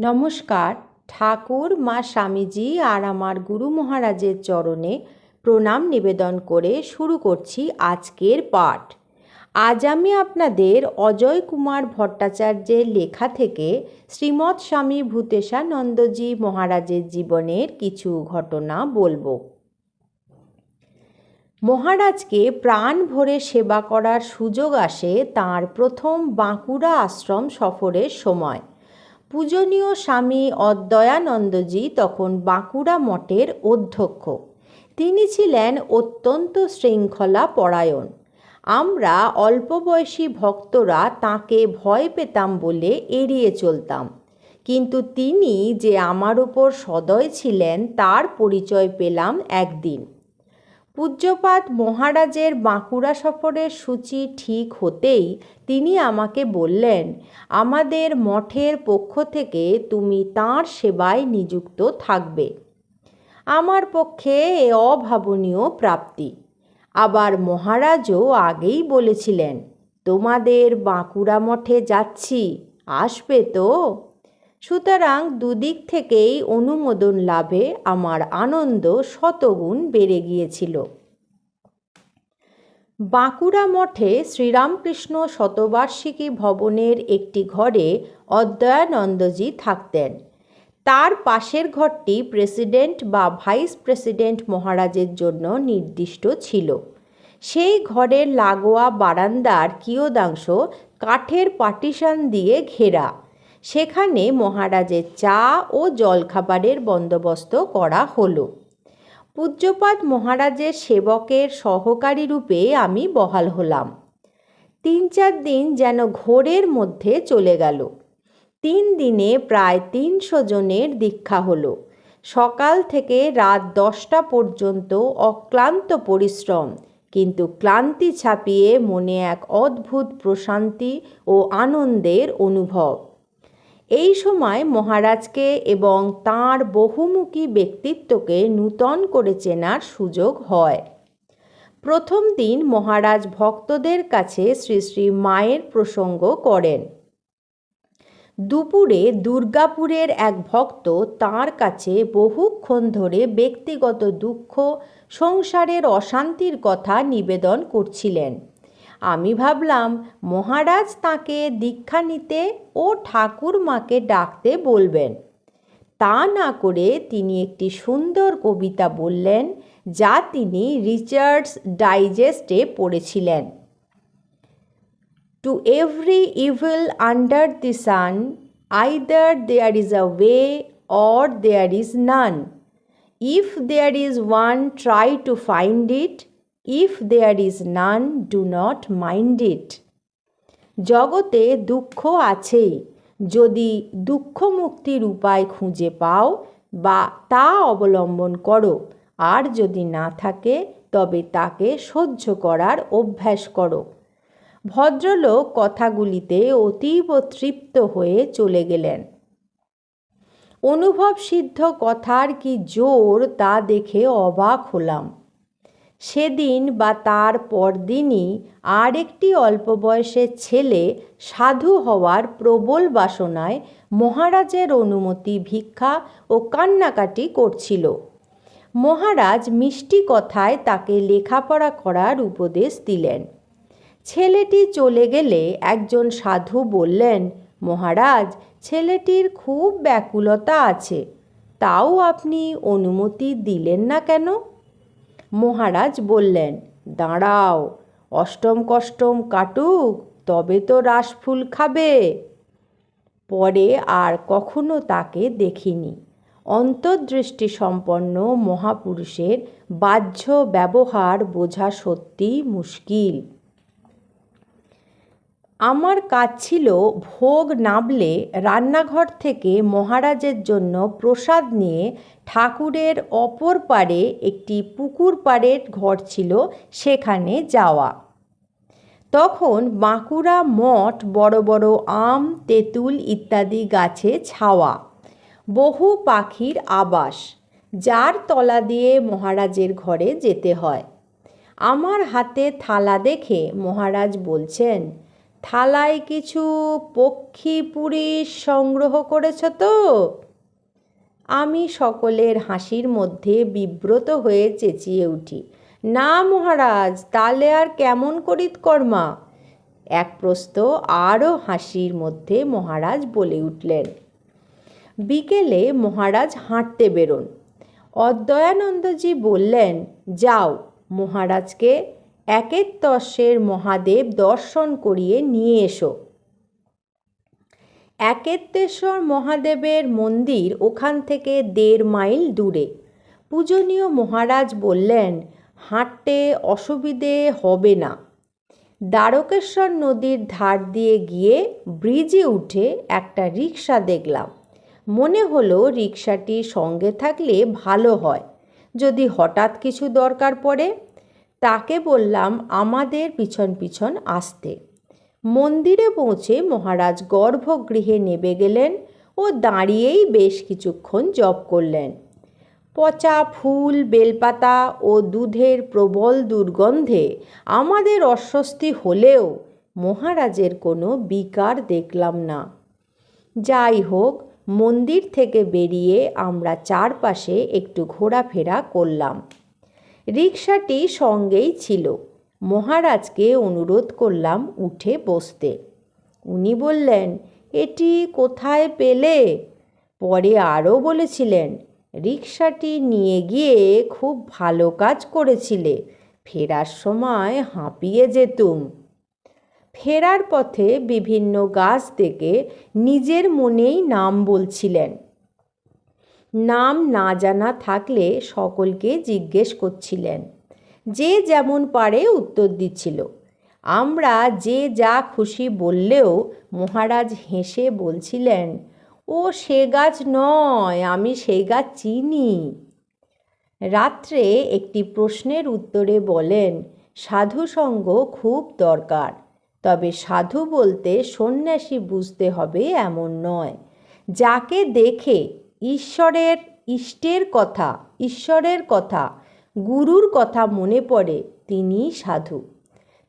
নমস্কার। ঠাকুর, মা স্বামীজি আর আমার গুরু মহারাজের চরণে প্রণাম নিবেদন করে শুরু করছি আজকের পাঠ। আজ আমি আপনাদের অজয় কুমার ভট্টাচার্যের লেখা থেকে শ্রীমৎ স্বামী ভূতেশানন্দজি মহারাজের জীবনের কিছু ঘটনা বলব। মহারাজকে প্রাণ ভরে সেবা করার সুযোগ আসে তার প্রথম বাঁকুড়া আশ্রম সফরের সময়। পূজনীয় স্বামী অদ্বয়ানন্দজি তখন বাঁকুড়া মঠের অধ্যক্ষ। তিনি ছিলেন অত্যন্ত শৃঙ্খলা পরায়ণ। আমরা অল্প বয়সী ভক্তরা তাকে ভয় পেতাম বলে এড়িয়ে চলতাম। কিন্তু তিনি যে আমার ওপর সদয় ছিলেন, তার পরিচয় পেলাম একদিন। পূজ্যপাত মহারাজের বাঁকুড়া সফরের সূচি ঠিক হতেই তিনি আমাকে বললেন, আমাদের মঠের পক্ষ থেকে তুমি তাঁর সেবায় নিযুক্ত থাকবে। আমার পক্ষে এ অভাবনীয় প্রাপ্তি। আবার মহারাজও আগেই বলেছিলেন, তোমাদের বাঁকুড়া মঠে যাচ্ছি, আসবে তো? সুতরাং দুদিক থেকেই অনুমোদন লাভে আমার আনন্দ শতগুণ বেড়ে গিয়েছিল। বাঁকুড়া মঠে শ্রীরামকৃষ্ণ শতবার্ষিকী ভবনের একটি ঘরে অদ্বয়ানন্দজি থাকতেন। তার পাশের ঘরটি প্রেসিডেন্ট বা ভাইস প্রেসিডেন্ট মহারাজের জন্য নির্দিষ্ট ছিল। সেই ঘরের লাগোয়া বারান্দার কিয়দাংশ কাঠের পার্টিশন দিয়ে ঘেরা। সেখানে মহারাজের চা ও জলখাবারের বন্দোবস্ত করা হলো। পূজ্যপাত মহারাজের সেবকের সহকারী রূপে আমি বহাল হলাম। তিন চার দিন যেন ঘোরের মধ্যে চলে গেল। তিন দিনে প্রায় তিনশো জনের দীক্ষা হলো। সকাল থেকে রাত দশটা পর্যন্ত অক্লান্ত পরিশ্রম, কিন্তু ক্লান্তি ছাপিয়ে মনে এক অদ্ভুত প্রশান্তি ও আনন্দের অনুভব। এই সময় মহারাজকে এবং তাঁর বহুমুখী ব্যক্তিত্বকে নূতন করে চেনার সুযোগ হয়। প্রথম দিন মহারাজ ভক্তদের কাছে শ্রী শ্রী মায়ের প্রসঙ্গ করেন। দুপুরে দুর্গাপুরের এক ভক্ত তার কাছে বহুক্ষণ ধরে ব্যক্তিগত দুঃখ, সংসারের অশান্তির কথা নিবেদন করছিলেন। আমি ভাবলাম, মহারাজ তাকে দীক্ষা নিতে ও ঠাকুর মাকে ডাকতে বলবেন। তা না করে তিনি একটি সুন্দর কবিতা বললেন, যা তিনি রিচার্ডস ডাইজেস্টে পড়েছিলেন। To every evil under the sun either there is a way or there is none if there is one try to find it if there is none do not mind it জগতে দুঃখ আছেই যদি দুঃখ মুক্তির উপায় খুঁজে পাও বা তা অবলম্বন করো, আর যদি না থাকে, তবে তাকে সহ্য করার অভ্যাস করো। ভদ্রলোক কথাগুলিতে অতীব তৃপ্ত হয়ে চলে গেলেন। অনুভব সিদ্ধ কথার কি জোর তা দেখে অবাক হলাম। সেদিন বা তার পরদিনই আর একটি অল্প বয়সের ছেলে সাধু হওয়ার প্রবল বাসনায় মহারাজের অনুমতি, ভিক্ষা ও কান্নাকাটি করছিল। মহারাজ মিষ্টি কথায় তাকে লেখাপড়া করার উপদেশ দিলেন। ছেলেটি চলে গেলে একজন সাধু বললেন, মহারাজ, ছেলেটির খুব ব্যাকুলতা আছে। তাও আপনি অনুমতি দিলেন না কেন? মহারাজ বললেন, দাঁড়াও, অষ্টম কষ্টম কাটুক, তবে তো রাসফুল খাবে। পরে আর কখনো তাকে দেখিনি। অন্তর্দৃষ্টি সম্পন্ন মহাপুরুষের বাহ্য ব্যবহার বোঝা সত্যি মুশকিল। আমার কাজ ছিল ভোগ নাবলে রান্নাঘর থেকে মহারাজের জন্য প্রসাদ নিয়ে ঠাকুরের অপর পারে একটি পুকুর পাড়ের ঘর ছিল সেখানে যাওয়া। তখন বাঁকুড়া মঠ, বড় বড় আম, তেঁতুল ইত্যাদি গাছে ছাওয়া। বহু পাখির আবাস, যার তলা দিয়ে মহারাজের ঘরে যেতে হয়। আমার হাতে থালা দেখে মহারাজ বলছেন থালায় কিছু পক্ষী পুরীর সংগ্রহ করেছ তো? আমি সকলের হাসির মধ্যে বিব্রত হয়ে চেঁচিয়ে উঠি, না মহারাজ, তালে আর কেমন করিত কর্মা? এক প্রস্ত আরও হাসির মধ্যে মহারাজ বলে উঠলেন, বিকেলে মহারাজ হাঁটতে বেরোন। অদ্বয়ানন্দজি বললেন, যাও মহারাজকে একেত্তর্ষের মহাদেব দর্শন করিয়ে নিয়ে এসো। একেত্তেশ্বর মহাদেবের মন্দির ওখান থেকে দেড় মাইল দূরে। পূজনীয় মহারাজ বললেন, হাঁটতে অসুবিধে হবে না। দ্বারকেশ্বর নদীর ধার দিয়ে গিয়ে ব্রিজে উঠে একটা রিক্সা দেখলাম। মনে হলো রিক্সাটি সঙ্গে থাকলে ভালো হয়। যদি হঠাৎ কিছু দরকার পড়ে তাকে বললাম, আমাদের পিছন পিছন আসতে। মন্দিরে পৌঁছে মহারাজ গর্ভগৃহে নেবে গেলেন ও দাঁড়িয়েই বেশ কিছুক্ষণ জপ করলেন। পচা ফুল, বেলপাতা ও দুধের প্রবল দুর্গন্ধে আমাদের অস্বস্তি হলেও মহারাজের কোনো বিকার দেখলাম না। যাই হোক, মন্দির থেকে বেরিয়ে আমরা চারপাশে একটু ঘোরাফেরা করলাম। রিক্সাটি সঙ্গেই ছিল। মহারাজকে অনুরোধ করলাম উঠে বসতে। উনি বললেন, এটি কোথায় পেলে? পরে আরও বলেছিলেন রিক্সাটি নিয়ে গিয়ে খুব ভালো কাজ করেছিলে, ফেরার সময় হাঁপিয়ে যেতুম। ফেরার পথে বিভিন্ন গাছ থেকে নিজের মনেই নাম বলছিলেন। নাম না জানা থাকলে সকলকে জিজ্ঞেস করছিলেন। যে যেমন পারে উত্তর দিচ্ছিল। আমরা যে যা খুশি বললেও মহারাজ হেসে বলছিলেন, ও সে গাছ নয়, আমি সেই গাছ চিনি। রাত্রে একটি প্রশ্নের উত্তরে বলেন সাধুসঙ্গ খুব দরকার, তবে সাধু বলতে সন্ন্যাসী বুঝতে হবে এমন নয়। যাকে দেখে ঈশ্বরের ইষ্টের কথা, ঈশ্বরের কথা, গুরুর কথা মনে পড়ে তিনি সাধু।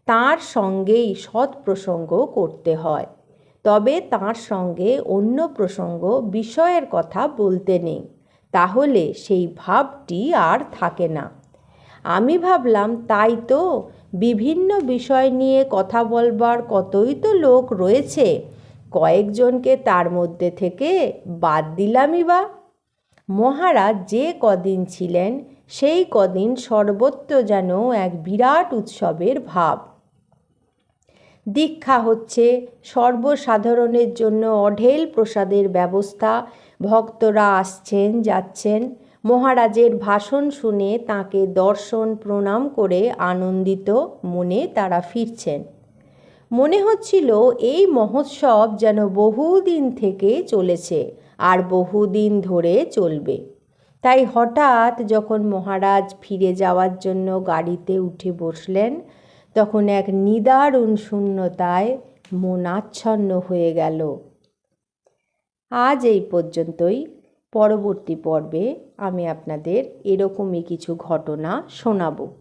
তার সঙ্গেই সৎ প্রসঙ্গ করতে হয়। তবে তার সঙ্গে অন্য প্রসঙ্গ বিষয়ের কথা বলতে নেই। তাহলে সেই ভাবটি আর থাকে না। আমি ভাবলাম, তাই তো, বিভিন্ন বিষয় নিয়ে কথা বলবার কতই তো লোক রয়েছে। কয়েকজনকে তার মধ্যে থেকে বাদ দিলামই বা। মহারাজ যে কদিন ছিলেন, সেই কদিন সর্বত্র যেন এক বিরাট উৎসবের ভাব। দীক্ষা হচ্ছে সর্বসাধারণের জন্য অঢেল প্রসাদের ব্যবস্থা। ভক্তরা আসছেন, যাচ্ছেন। মহারাজের ভাষণ শুনে তাকে দর্শন প্রণাম করে আনন্দিত মনে তারা ফিরছেন। মনে হচ্ছিল এই মহোৎসব যেন বহুদিন থেকে চলেছে আর বহুদিন ধরে চলবে। তাই হঠাৎ যখন মহারাজ ফিরে যাওয়ার জন্য গাড়িতে উঠে বসলেন, তখন এক নিদারুণ শূন্যতায় মন আচ্ছন্ন হয়ে গেল। আজ এই পর্যন্তই। পরবর্তী পর্বে আমি আপনাদের এরকমই কিছু ঘটনা শোনাব।